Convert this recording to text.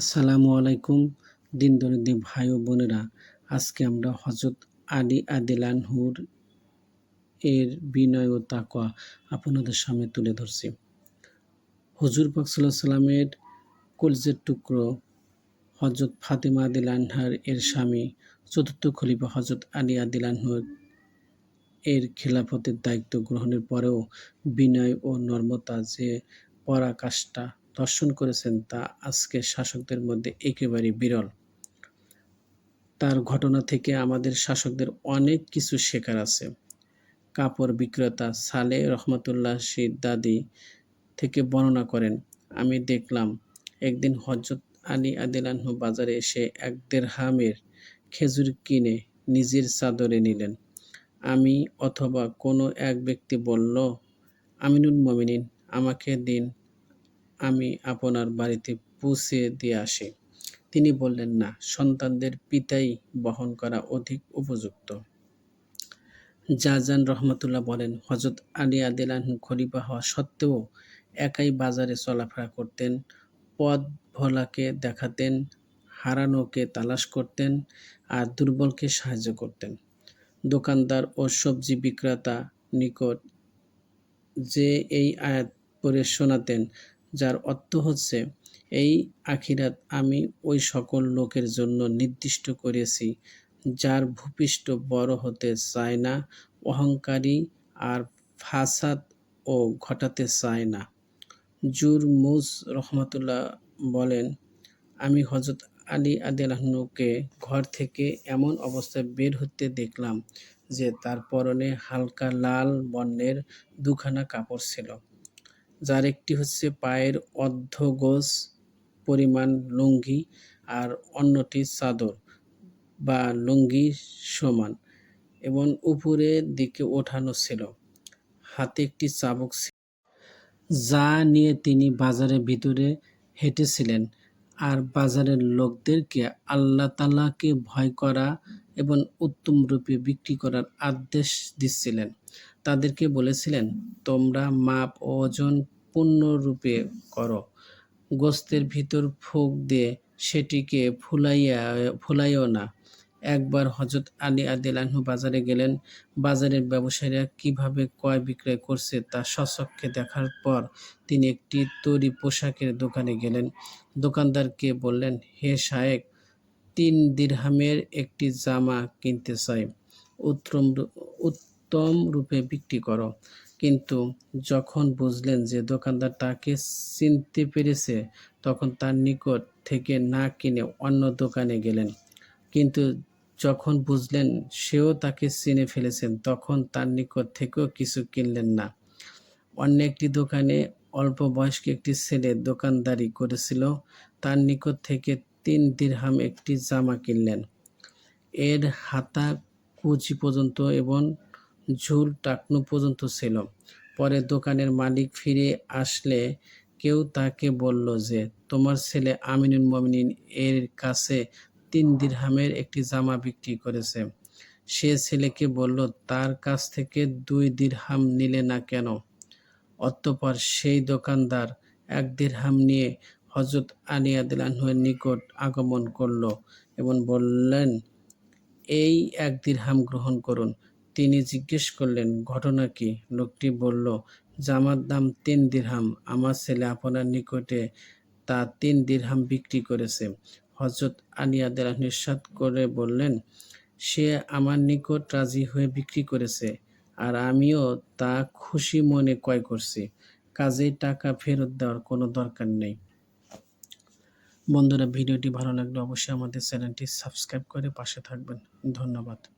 আসসালামু আলাইকুম, দিন দরিদ্র ভাই ও বোনেরা। আজকে আমরা হজরত আলী আদিলানহুর এর বিনয় ও তাকওয়া আপনাদের সামনে তুলে ধরছি। হুজুর পাক সাল্লাহ সাল্লামের কলজের টুকরো হজরত ফাতেমা আদিলানহার এর স্বামী, চতুর্থ খলিফা হজরত আলী আদিলানহুর এর খেলাফতের দায়িত্ব গ্রহণের পরেও বিনয় ও নর্মতা যে পরাকাষ্ঠা দর্শন করেছেন তা আজকের শাসকদের মধ্যে একেবারে বিরল। তার ঘটনা থেকে আমাদের শাসকদের অনেক কিছু শেখার আছে। কাপড় বিক্রেতা সালে রহমতুল্লাহ শীর দাদি থেকে বর্ণনা করেন, আমি দেখলাম একদিন হজরত আলী আদিলানহু বাজারে এসে এক দেড়হামের খেজুর কিনে নিজের চাদরে নিলেন। আমি অথবা কোনো এক ব্যক্তি বলল, আমিনুল মমিনিন, আমাকে দিন আমি আপনার বাড়িতে পৌঁছে দিয়ে আসি। তিনি বললেন, না, সন্তানদের পিতাই বহন করা অধিক উপযুক্ত। জাজান রহমতুল্লাহ বলেন হজরত আলী আদিলান খলিফা হওয়া সত্ত্বেও একাই বাজারে চলাফেরা করতেন পদ ভোলাকে দেখাতেন, হারানোকে তালাশ করতেন আর দুর্বলকে সাহায্য করতেন। দোকানদার ও সবজি বিক্রেতা নিকট যে এই আয়াত পড়ে শোনাতেন যার অর্থ হচ্ছে, এই আখিরাত আমি ওই সকল লোকের জন্য নির্দিষ্ট করেছি, যার ভূপৃষ্ঠ বড় হতে চায় না, অহংকারী আর ফাসাদ ও ঘটাতে চায় না। জুর মুজ রহমতুল্লাহ বলেন, আমি হজরত আলী আদিলাহনুকে ঘর থেকে এমন অবস্থায় বের হতে দেখলাম যে তার পরনে হালকা লাল বর্ণের দুখানা কাপড় ছিল। যার একটি হচ্ছে পায়ের অর্ধগোজ পরিমাণ লুঙ্গি আর অন্যটি চাদর বা লুঙ্গি সমান এবং উপরের দিকে ওঠানো ছিল। হাতে একটি চাবুক ছিল। যা নিয়ে তিনি বাজারের ভিতরে হেঁটেছিলেন আর বাজারের লোকদেরকে আল্লাহ তালাকে ভয় করা এবং উত্তম রূপে বিক্রি করার আদেশ দিচ্ছিলেন। তাদেরকে বলেছিলেন, তোমরা মাপ ওজন পূর্ণরূপে করো। গোস্তের ভিতর ফুক দিয়ে সেটিকে ফুলাইয়া, ফুলাইও না। একবার হজরত আলী আদিলানহু বাজারে গেলেন। বাজারের ব্যবসায়ীরা কীভাবে ক্রয় বিক্রয় করছে তা সচক্ষে দেখার পর তিনি একটি তৈরি পোশাকের দোকানে গেলেন। দোকানদারকে বললেন, হে শায়েক তিন দিরহামের একটি জামা কিনতে চাই। উত্তম উত্তম রূপে বিক্রি করো। কিন্তু যখন বুঝলেন যে দোকানদার তাকে চিনতে পেরেছে, তখন তার নিকট থেকে না কিনে অন্য দোকানে গেলেন। কিন্তু যখন বুঝলেন সেও তাকে চিনে ফেলেছেন, তখন তার নিকট থেকেও কিছু কিনলেন না। অন্য একটি দোকানে অল্প বয়স্ক একটি ছেলে দোকানদারি করেছিল। তার নিকট থেকে তিন দিরহাম একটি জামা কিনলেন। এর হাতা কুচি পর্যন্ত এবং ঝুল টাকনু পর্যন্ত ছিল। পরে দোকানের মালিক ফিরে আসলে কেউ তাকে বলল যে, তোমার ছেলে আমিনুল মমিনিন এর কাছে তিন দিরহামের একটি জামা বিক্রি করেছে। সে ছেলেকে বলল, তার কাছ থেকে দুই দিরহাম নিলে না কেন? অতঃপর সেই দোকানদার এক দিরহাম নিয়ে হজরত আলী আদিলানহের নিকট আগমন করল এবং বললেন, এই এক দিরহাম গ্রহণ করুন। তিনি জিজ্ঞেস করলেন, ঘটনা কি? লোকটি বলল, জামার দাম তিন দিরহাম। আমার ছেলে আপনার নিকটে তা তিন দিরহাম বিক্রি করেছে। হজরত আলিয়া দেলা নিঃসাদ করে বললেন, সে আমার নিকট রাজি হয়ে বিক্রি করেছে আর আমিও তা খুশি মনে ক্রয় করছি। কাজেই টাকা ফেরত দেওয়ার কোনো দরকার নেই। বন্ধুরা, ভিডিওটি ভালো লাগলে অবশ্যই আমাদের চ্যানেলটি সাবস্ক্রাইব করে পাশে থাকবেন। ধন্যবাদ।